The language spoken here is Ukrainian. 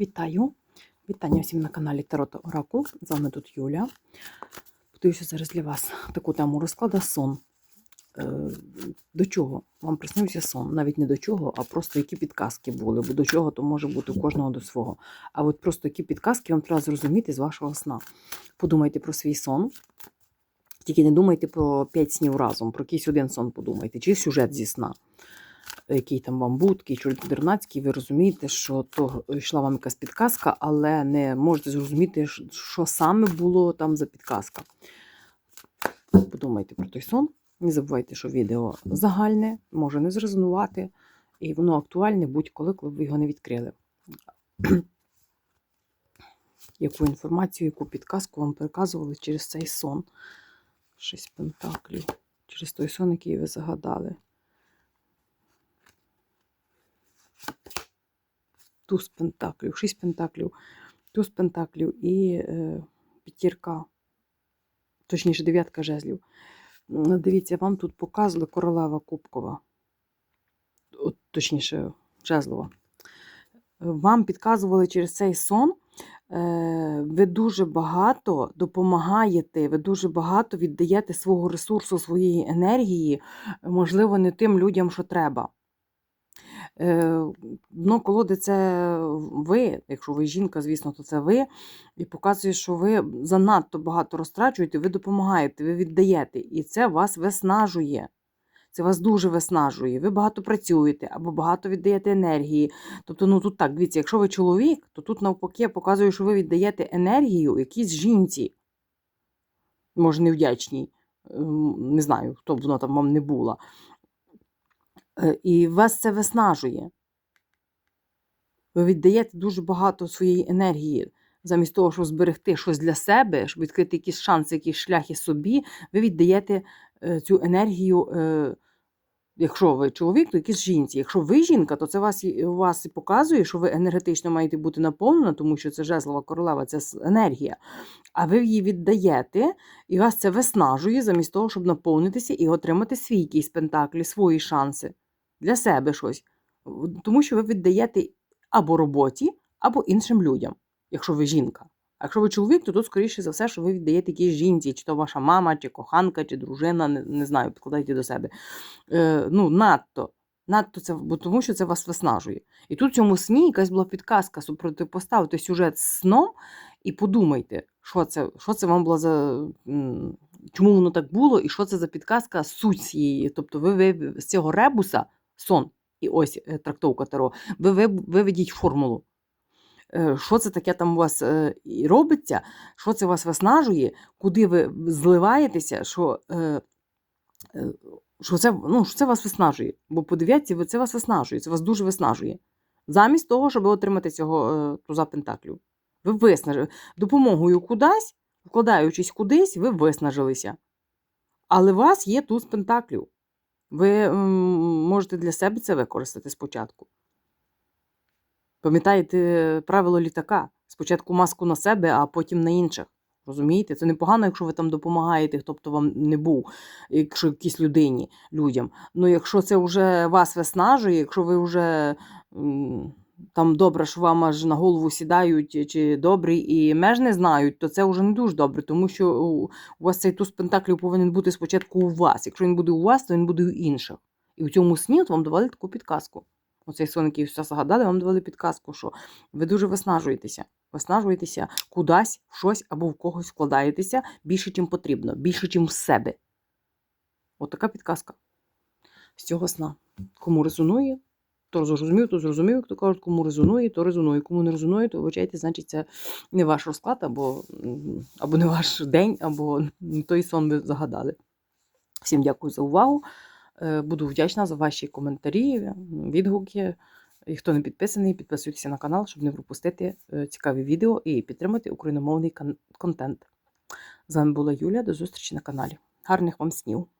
Вітаю! Вітання всім на каналі Таро та Оракул. З вами тут Юля. Подивлюся зараз для вас таку тему розклада сон. Е, До чого вам приснився сон? Навіть не до чого, а просто які підказки були. Бо до чого то може бути у кожного до свого. А от просто які підказки вам треба зрозуміти з вашого сна. Подумайте про свій сон. Тільки не думайте про п'ять снів разом, про якийсь один сон подумайте, чи сюжет зі сна який там вам був, такий чудернацький, ви розумієте, що то йшла вам якась підказка, але не можете зрозуміти, що саме було там за підказка. Подумайте про той сон. Не забувайте, що відео загальне, може не зрезонувати, і воно актуальне будь-коли, коли ви його не відкрили. Яку інформацію, яку підказку вам переказували через цей сон? Шість пентаклів. Через той сон, який ви загадали. Туз пентаклів, шість пентаклів, туз пентаклів і е, п'ятірка, точніше, дев'ятка жезлів. Дивіться, вам тут показували королева Кубкова, От, точніше, жезлова. Вам підказували через цей сон. Е, ви дуже багато допомагаєте, ви дуже багато віддаєте свого ресурсу, своєї енергії, можливо, не тим людям, що треба. Ну, колоди це ви, якщо ви жінка, звісно, то це ви. І показує, що ви занадто багато розтрачуєте, ви допомагаєте, ви віддаєте. І це вас виснажує. Це вас дуже виснажує. Ви багато працюєте або багато віддаєте енергії. Тобто, ну тут так, дивіться, якщо ви чоловік, то тут навпаки показує, що ви віддаєте енергію якійсь жінці. Може, невдячній. Не знаю, хто б вона там вам не була. Е, і вас це виснажує. Ви віддаєте дуже багато своєї енергії. Замість того, щоб зберегти щось для себе, щоб відкрити якісь шанси, якісь шляхи собі, ви віддаєте е, цю енергію, е, якщо ви чоловік, то якісь жінці. Якщо ви жінка, то це вас вас і показує, що ви енергетично маєте бути наповнена, тому що це жезлова королева, це енергія. А ви її віддаєте, і вас це виснажує, замість того, щоб наповнитися і отримати свій якийсь пентаклі, свої шанси для себе щось. Тому що ви віддаєте або роботі, або іншим людям, якщо ви жінка. А якщо ви чоловік, то тут, скоріше за все, що ви віддаєте якійсь жінці, чи то ваша мама, чи коханка, чи дружина, не, не знаю, підкладайте до себе. Е, Ну, надто. Надто це, бо тому що це вас виснажує. І тут в цьому сні якась була підказка, супротипоставити сюжет сном і подумайте, що це що це вам було за. Чому воно так було, і що це за підказка суть цієї. Тобто ви, ви з цього ребуса сон, і ось е, трактовка Таро, ви виведіть формулу. Е, що це таке там у вас е, робиться, що це вас виснажує, куди ви зливаєтеся, що що, це ну, що це вас виснажує. Бо по це вас виснажує, це вас дуже виснажує. Замість того, щоб отримати цього туза Пентаклів. Ви виснажили. Допомогою кудись, вкладаючись кудись, ви виснажилися. Але у вас є туз Пентаклів. Ви можете для себе це використати спочатку. Пам'ятаєте правило літака? Спочатку маску на себе, а потім на інших. Розумієте? Це непогано, якщо ви там допомагаєте, хто б то вам не був, якщо якійсь людині, людям. Ну, якщо це вже вас виснажує, якщо ви вже там добре, що вам аж на голову сідають, чи добрі і меж не знають, то це вже не дуже добре, тому що у вас цей туз пентаклів повинен бути спочатку у вас. Якщо він буде у вас, то він буде у інших. І у цьому сні от вам давали таку підказку. Оцей сон, який все загадали, вам давали підказку, що ви дуже виснажуєтеся. Виснажуєтеся кудись, в щось або в когось вкладаєтеся більше, чим потрібно, більше, чим в себе. От підказка з цього сна. Кому резонує, то зрозумів, то зрозумів, хто кажуть, кому резонує, то резонує. Кому не резонує, то вибачайте, значить, це не ваш розклад, або або не ваш день, або той сон ви загадали. Всім дякую за увагу. Е, буду вдячна за ваші коментарі, відгуки. І хто не підписаний, підписуйтесь на канал, щоб не пропустити е, цікаві відео і підтримати україномовний контент. З вами була Юля. До зустрічі на каналі. Гарних вам снів!